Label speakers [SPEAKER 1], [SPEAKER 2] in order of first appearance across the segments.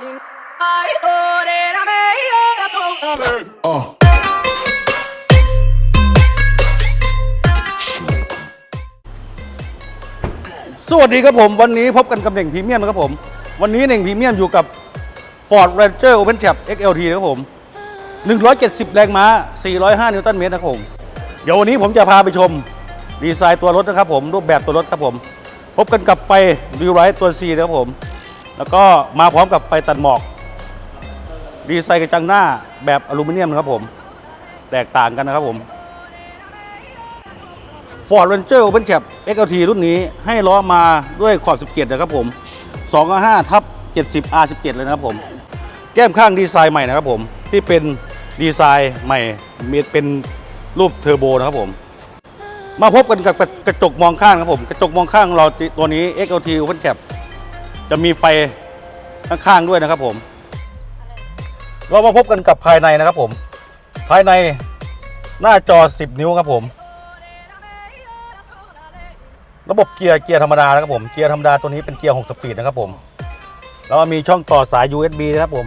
[SPEAKER 1] Ay, torera, me corazón.
[SPEAKER 2] Uh.
[SPEAKER 3] สวัสดีครับผม วันนี้พบกันกับเน่งพรีเมียมนะครับผม วันนี้เน่งพรีเมียมอยู่กับ Ford Ranger Open Cab XLT นะครับผม 170 แรงม้า 405 นิวตันเมตรนะครับผม เดี๋ยววันนี้ผมจะพาไปชม ดีไซน์ตัวรถนะครับผม รูปแบบตัวรถครับผม พบกันกับไฟวิวไรท์ตัว C นะครับผม แล้วก็มาพร้อมกับไฟตัดหมอก ดีไซน์กระจังหน้าแบบอลูมิเนียมนะครับผม แตกต่างกันนะครับผม Ford Ranger Open Cab XLT รุ่นนี้ให้ล้อมาด้วยขอบ 17 นะครับผม2.5ทับ70 R17 เลยนะครับผม แก้มข้างดีไซน์ใหม่นะครับผม ที่เป็นดีไซน์ใหม่มีเป็นรูปเทอร์โบนะครับผม มาพบกันกับกระจกมองข้างครับผม กระจกมองข้างของเราตัวนี้ XLT Open Cab จะมีไฟข้างๆด้วยนะครับผม เรามาพบกันกับภายในนะครับผม ภายในหน้าจอ 10 นิ้วครับผม ระบบเกียร์เกียร์ธรรมดานะครับผมเกียร์ธรรมดาตัวนี้เป็นเกียร์ 6 สปีดนะครับผมแล้วมีช่องต่อสาย USB นะครับผม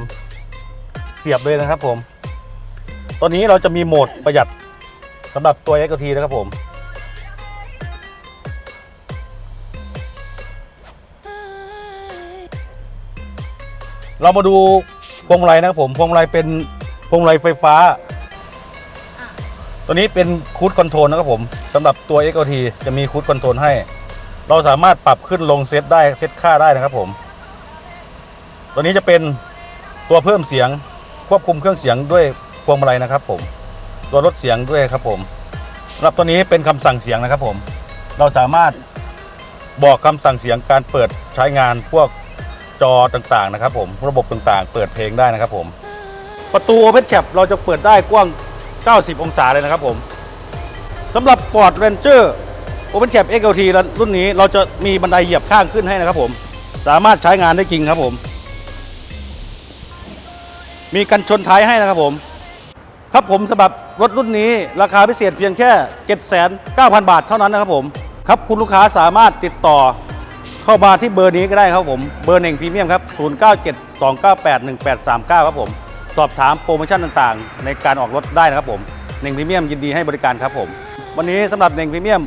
[SPEAKER 3] เสียบเลยนะครับผม ตัวนี้เราจะมีโหมดประหยัดสำหรับตัว XLT นะครับผม เรามาดูพวงมาลัยนะครับผมพวงมาลัยเป็นพวงมาลัยไฟฟ้า ตัวนี้เป็นคูดคอนโทรลนะครับผมสำหรับตัว XLT จะมีคูดคอนโทรลให้ เราสามารถปรับขึ้นลงเซตได้เซตค่าได้นะครับผม ตัวนี้จะเป็นตัวเพิ่มเสียงควบคุมเครื่องเสียงด้วยพวงมาลัยนะครับ ผม ตัวลดเสียงด้วยครับผมสำหรับตัวนี้เป็นคำสั่งเสียงนะครับผม เราสามารถบอกคำสั่งเสียงการเปิดใช้งานพวก จอต่างๆนะครับผมระบบต่างๆ เปิดเพลงได้นะครับผมประตู Open Cap เราจะเปิดได้กว้าง 90 องศาเลยนะครับผมสำหรับ Ford Ranger Open Cap XLT รุ่นนี้เราจะมีบันไดเหยียบข้างขึ้นให้นะครับผมสามารถใช้งานได้จริงครับผม มีกันชนท้ายให้นะครับผม ครับผมสำหรับรถรุ่นนี้ราคาพิเศษเพียงแค่ 7,900บาทเท่านั้นนะครับผม ครับคุณลูกค้าสามารถติดต่อ เข้ามาที่เบอร์นี้ก็ได้ครับผม เบอร์หนึ่งพรีเมียมครับ 0972981839 ครับผม สอบถามโปรโมชั่นต่างๆ ในการออกรถได้นะครับผมหนึ่งพรีเมียมยินดีให้บริการครับผม วันนี้สำหรับหนึ่งพรีเมียม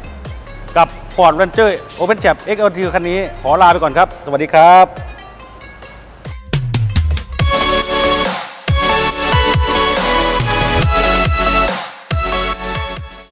[SPEAKER 3] กับ Ford Ranger Open Cab XLT คันนี้ขอลาไปก่อนครับ สวัสดีครับ